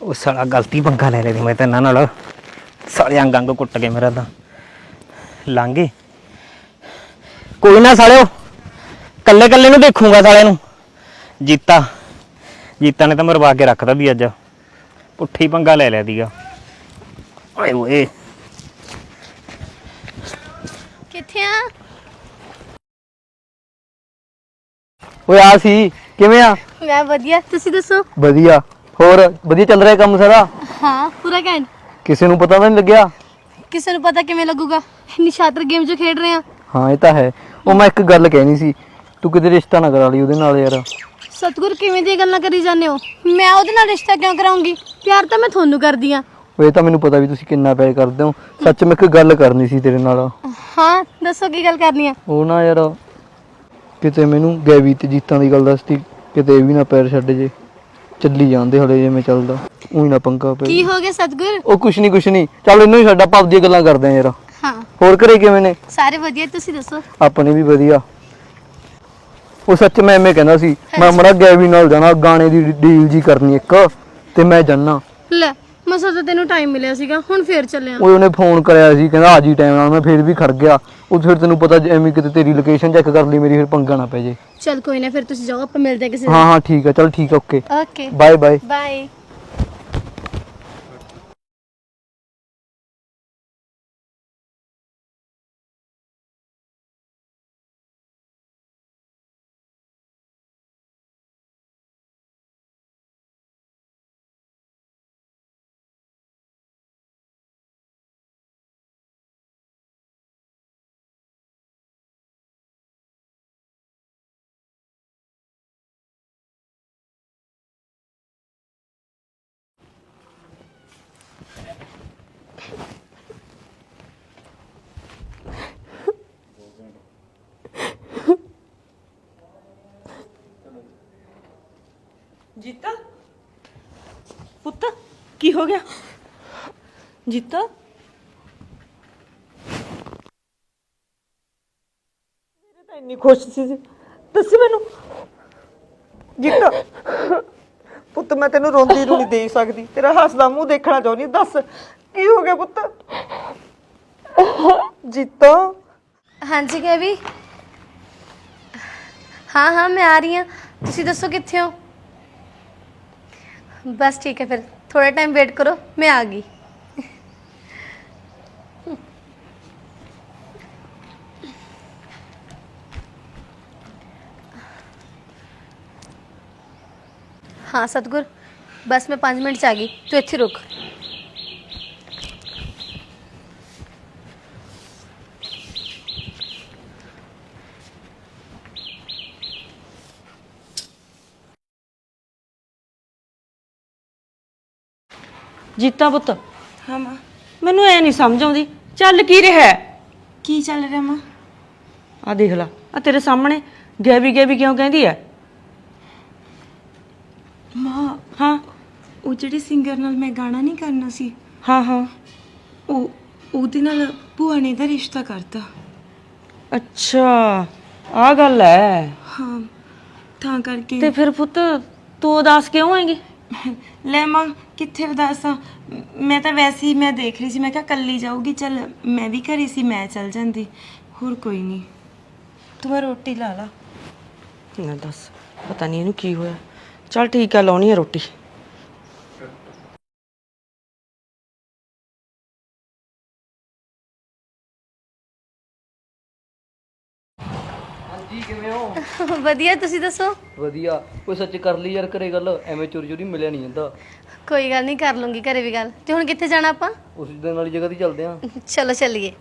ਉਹ ਸਾਲਾ ਗਲਤੀ ਪੰਗਾ ਲੈ ਲਈ ਮੈਂ ਤਾਂ ਇਹਨਾਂ ਨਾਲ। ਸਾਲੇ ਅੰਗ ਅੰਗ ਕੁੱਟ ਕੇ ਮੇਰਾ ਤਾਂ। ਲਾਂਗੇ ਕੋਈ ਨਾ ਸਾਲਿਓ ਕੱਲੇ ਕੱਲੇ ਨੂੰ ਦੇਖੂਗਾ ਸਾਲੇ ਨੂੰ। ਜੀਤਾ ਜੀਤਾ ਨੇ ਤਾਂ ਮਰਵਾ ਕੇ ਰੱਖਦਾ ਵੀ ਅੱਜ। ਪੁੱਠੀ ਪੰਗਾ ਲੈ ਲਿਆ ਦੀਗਾ ਓਏ ਓਏ ਕਿੱਥੇ ਆ? ਓਏ ਆ ਸੀ ਕਿਵੇਂ ਆ? ਮੈਂ ਵਧੀਆ ਤੁਸੀਂ ਦੱਸੋ? ਵਧੀਆ। ਹੋਰ ਵਧੀਆ ਚੱਲ ਰਿਹਾ ਕੰਮ ਸਾਰਾ? ਹਾਂ ਪੂਰਾ ਘੈਂਟ ਕਿਸੇ ਨੂੰ ਪਤਾ ਤਾਂ ਨਹੀਂ ਲੱਗਿਆ? ਕਿਸੇ ਨੂੰ ਪਤਾ ਕਿਵੇਂ ਲੱਗੂਗਾ? ਨਿਸ਼ਾਤਰ ਗੇਮ ਜੋ ਖੇਡ ਰਹੇ ਆ ਹਾਂ ਇਹ ਤਾਂ ਹੈ। ਉਹ ਮੈਂ ਇੱਕ ਗੱਲ ਕਹਿਣੀ ਸੀ ਤੂੰ ਕਿਤੇ ਰਿਸ਼ਤਾ ਨਾ ਕਰਾ ਲਈ ਉਹਦੇ ਨਾਲ ਯਾਰ। ਸਤਗੁਰ ਕਿਵੇਂ ਦੀਆਂ ਗੱਲਾਂ ਕਰੀ ਜਾਂਦੇ ਹੋ? ਮੈਂ ਉਹਦੇ ਨਾਲ ਰਿਸ਼ਤਾ ਕਿਉਂ ਕਰਾਉਂਗੀ? ਪਿਆਰ ਤਾਂ ਮੈਂ ਤੁਹਾਨੂੰ ਕਰਦੀ ਆ ਉਹ ਇਹ ਤਾਂ ਮੈਨੂੰ ਪਤਾ ਵੀ ਤੁਸੀਂ ਕਿੰਨਾ ਪਿਆਰ ਕਰਦੇ ਹੋ। ਸੱਚ ਮੈਂ ਇੱਕ ਗੱਲ ਕਰਨੀ ਸੀ ਤੇਰੇ ਨਾਲ। ਹਾਂ ਦੱਸੋ ਕੀ ਗੱਲ ਕਰਨੀ ਆ? ਉਹ ਨਾ ਯਾਰ ਕਿਤੇ ਮੈਨੂੰ ਗੈਵੀ ਤੇ ਜੀਤਾਂ ਦੀ ਗੱਲ ਦੱਸਤੀ ਕਿਤੇ ਇਹ ਵੀ ਨਾ ਪੈਰ ਛੱਡ ਜੇ। ਚੱਲੀ ਜਾਂਦੇ ਹਲੇ ਜਿਵੇਂ ਚੱਲਦਾ। ਉਹੀ ਨਾ ਪੰਗਾ ਪਏ ਕੀ ਹੋ ਗਿਆ ਸਤਗੁਰ? ਉਹ ਕੁਛ ਨਹੀਂ ਕੁਛ ਨਹੀਂ ਚੱਲ ਇਹਨੂੰ ਹੀ ਸਾਡਾ ਭਾਵ ਦੀਆਂ ਗੱਲਾਂ ਕਰਦੇ ਆ ਯਾਰ। ਹਾਂ। ਹੋਰ ਘਰੇ ਕਿਵੇਂ ਨੇ? ਸਾਰੇ ਵਧੀਆ ਤੁਸੀਂ ਦੱਸੋ? ਆਪਣੇ ਵੀ ਵਧੀਆ। ਉਹ ਸੱਚ ਮੈਂ ਐਵੇਂ ਕਹਿੰਦਾ ਸੀ ਮੈਂ ਮੜਾ ਗੈਵੀ ਨਾਲ ਜਾਣਾ ਗਾਣੇ ਦੀ ਡੀਲ ਜੀ ਕਰਨੀ ਇੱਕ ਤੇ ਮੈਂ ਜਾਣਾ। ਲੈ ਮਸਾ ਤਾਂ ਤੈਨੂੰ ਟਾਈਮ ਮਿਲਿਆ ਸੀਗਾ ਹੁਣ ਫੇਰ ਚੱਲਿਆ ਉਹ ਉਹਨੇ ਫੋਨ ਕਰਿਆ ਸੀ ਕਹਿੰਦਾ ਆ ਜੀ ਟਾਈਮ ਨਾਲ ਮੈਂ ਫਿਰ ਵੀ ਖੜ ਗਿਆ। ਉਹ ਫਿਰ ਤੈਨੂੰ ਪਤਾ ਜੇ ਐਵੇਂ ਕਿਤੇ ਤੇਰੀ ਲੋਕੇਸ਼ਨ ਚੈੱਕ ਕਰ ਲਈ ਮੇਰੀ ਫਿਰ ਪੰਗਾ ਨਾ ਪੈ ਜੇ। ਚੱਲ ਕੋਈ ਨਾ ਫਿਰ ਤੁਸੀਂ ਜਾਓ ਆਪਾਂ ਮਿਲਦੇ ਹਾਂ ਕਿਸੇ ਹਾਂ ਹਾਂ ਠੀਕ ਆ ਚਲ ਠੀਕ ਆ okay okay bye bye bye Jeeta? ਪੁੱਤ ਕੀ ਹੋ ਗਿਆ? ਜੀਤਾ? ਮੇਰੇ ਤਾਂ ਇੰਨੀ ਖੁਸ਼ ਸੀ ਦੱਸ ਮੈਨੂੰ। ਜੀਤਾ ਪੁੱਤ ਮੈਂ ਤੈਨੂੰ ਰੋਂਦੀ ਨੂੰ ਨਹੀਂ ਦੇਖ ਸਕਦੀ। ਤੇਰਾ ਹੱਸਦਾ ਮੂੰਹ ਦੇਖਣਾ ਚਾਹੁੰਦੀ ਦੱਸ ਕੀ ਹੋ ਗਿਆ ਪੁੱਤ? ਜੀਤਾ? ਹਾਂਜੀ ਗੈਵੀ। ਹਾਂ ਹਾਂ ਮੈਂ ਆ ਰਹੀ ਹਾਂ। ਤੁਸੀਂ ਦੱਸੋ ਕਿੱਥੇ ਹੋ? ਬਸ ਠੀਕ ਹੈ ਫਿਰ ਥੋੜਾ ਟਾਈਮ ਵੇਟ ਕਰੋ ਮੈਂ ਆ ਗਈ ਹਾਂ ਸਤਗੁਰ ਬਸ ਮੈਂ 5 ਮਿੰਟ ਚ ਆ ਗਈ ਤੂੰ ਇੱਥੇ ਰੁਕ ਜੀਤਾ ਪੁੱਤ। ਹਾਂ ਮਾਂ। ਮੈਨੂੰ ਐ ਨਹੀਂ ਸਮਝ ਆਉਂਦੀ ਚੱਲ ਕੀ ਰਿਹਾ? ਹੈ? ਕੀ ਚੱਲ ਰਿਹਾ ਮਾਂ? ਆ ਦੇਖ ਲੈ ਆ ਤੇਰੇ ਸਾਹਮਣੇ ਗੈਵੀ ਗੈਵੀ ਕਿਉਂ ਕਹਿੰਦੀ ਐ? ਮਾਂ ਹਾਂ। ਉਹ ਜਿਹੜੇ ਸਿੰਗਰ ਨਾਲ ਮੈਂ ਗਾਣਾ ਨਹੀਂ ਕਰਨਾ ਸੀ ਹਾਂ ਹਾਂ। ਉਹ ਉਹਦੇ ਨਾਲ ਭੂਆ ਨੇ ਦਾ ਰਿਸ਼ਤਾ ਕਰਤਾ। ਅੱਛਾ ਆ ਗੱਲ ਐ। ਹਾਂ ਤਾਂ ਕਰਕੇ। ਤੇ ਫਿਰ ਪੁੱਤ ਤੂੰ ਉਦਾਸ ਕਿਉਂ ਹੈਂਗੀ? ਲੈ ਮਾਂ ਕਿੱਥੇ ਉਦਾਸਾਂ ਮੈਂ ਤਾਂ ਵੈਸੇ ਹੀ ਮੈਂ ਦੇਖ ਰਹੀ ਸੀ, ਮੈਂ ਕਿਹਾ ਕੱਲੀ ਜਾਊਗੀ, ਚੱਲ ਮੈਂ ਵੀ ਘਰੇ ਸੀ, ਮੈਂ ਚੱਲ ਜਾਂਦੀ। ਹੋਰ ਕੋਈ ਨਹੀਂ। ਤੂੰ ਆਹ ਰੋਟੀ ਲਾ ਲਾ। ਨਾ ਦੱਸ, ਪਤਾ ਨਹੀਂ ਇਹਨੂੰ ਕੀ ਹੋਇਆ। ਚੱਲ ਠੀਕ ਆ, ਲਾਉਣੀ ਆ ਰੋਟੀ। ਹਾਂਜੀ ਕਿਵੇਂ ਹੋ? ਵਧੀਆ ਤੁਸੀਂ ਦੱਸੋ? ਵਧੀਆ। ਕੋਈ ਸੱਚ ਕਰ ਲਈ ਯਾਰ ਘਰੇ ਗੱਲ। ਐਵੇਂ ਚੋਰੀ ਚੋਰੀ ਮਿਲਿਆ ਨਹੀਂ ਜਾਂਦਾ। ਕੋਈ ਗੱਲ ਨਹੀਂ ਕਰ ਲੂੰਗੀ ਘਰੇ ਵੀ ਗੱਲ। ਤੇ ਹੁਣ ਕਿੱਥੇ ਜਾਣਾ ਆਪਾਂ? ਉਸ ਦਿਨ ਵਾਲੀ ਜਗ੍ਹਾ ਤੇ ਚੱਲਦੇ ਆਂ। ਚਲੋ ਚੱਲੀਏ।